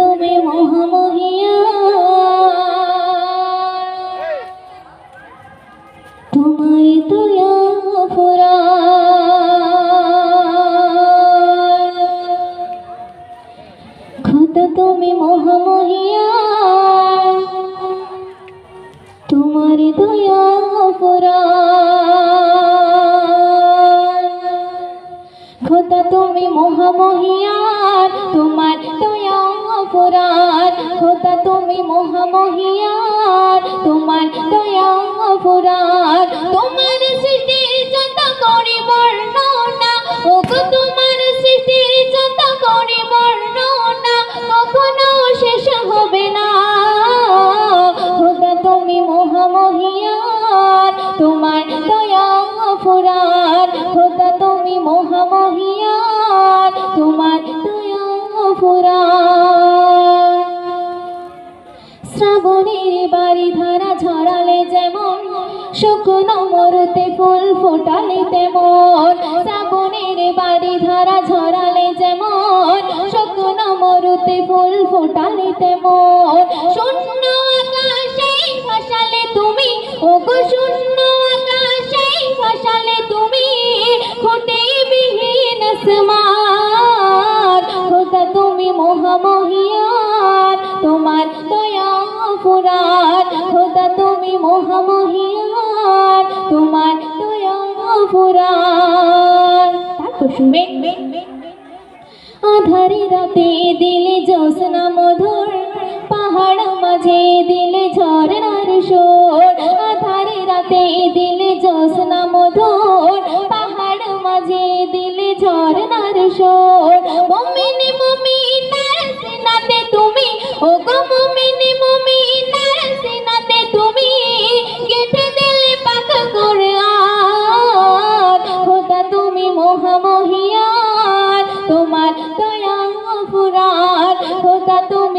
তুমি মহামহিয়া। তোমার দয়া ফুরা খোদা তুমি মহামহিয়া। তোমার দয়া ফুরা খোদা তুমি মহামহিয়ান তোমার ফুরান খোদা তুমি মহামহিয়ান তোমার দয়া ফুরান তোমার সৃষ্টির যত করি বর্ণনা ও তোমার সৃষ্টির যত করি বর্ণনা, কখনো শেষ হবে না। খোদা তুমি মহামহিয়ান তোমার দয়া ফুরান খোদা তুমি মহামহিয়ান তোমার দয়া ফুরান শ্রাবণের বাড়ি ধারা ঝরালে যেমন, শুকনো মরুতে ফুল ফোটালে তেমন। শ্রাবণের বাড়ি ধারা ঝরালে যেমন, শুকনো মরুতে ফুল ফোটালে তেমন। শূন্য আকাশে ভাসালে তুমি, ওগো শূন্য আকাশে ভাসালে তুমি। ফুটে বিহীন আসমান মহামহিয়ান তোমার দয়া ফুরান শুনবে। আধারে রাতে দিলে জোসনা মধুর, পাহাড় মাঝে দিলে ঝর্ণার সোর আধারে রাতে দিলে জোসনা মধুর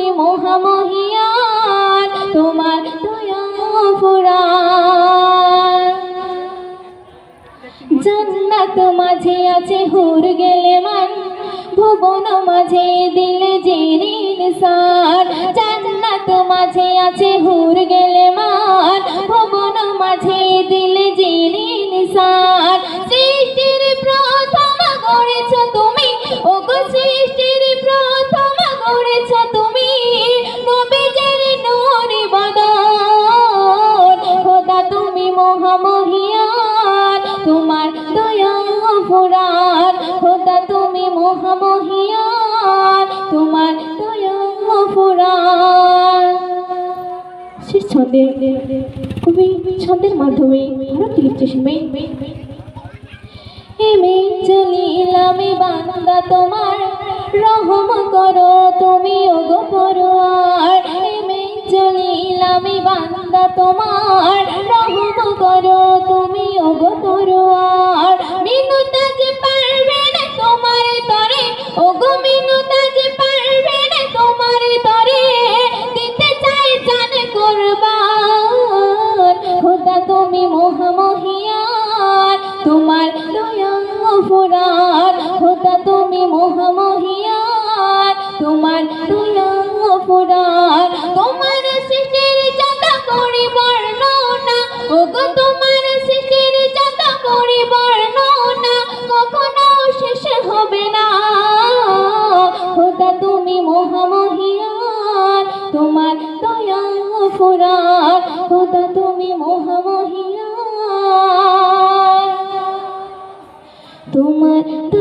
তুমি মহামহিয়ান তোমার দয়া ফুরান জান্নাত মাঝে আছে, হুর গেলে মান, ভুবন মাঝে দিলে জেরিন সার। জান্নাত মাঝে আছে, হুর গেলে মান, ভুবন মাঝে দিলে জেরিন খোদা, তুমি মহামহিয়ান, তোমার শেষ ছন্দে কবি ছন্দের মাধ্যমে কি লিখতে শুনবে হেমে চলিলামে বান্দা, তোমার রহম করো, তুমি ওগো পরোয়ার। হেমে চলিলামে বান্দা, তোমার রহম করো, তুমি ওগো পরোয়ার। তুমি মহামহিয়ান তোমার দয়া ফুরান খোদা তুমি মহামহিয়ান তোমার দয়া ফুরান তোমার সৃষ্টির যত করি বর্ণনা ওগো তোমার সৃষ্টির যত করি বর্ণনা কখনো শেষ হবে না। খোদা তুমি মহামহিয়ান তোমার দয়া ফুরান খোদা তুমি মহামহিয়ান তোমার দয়া ফুরান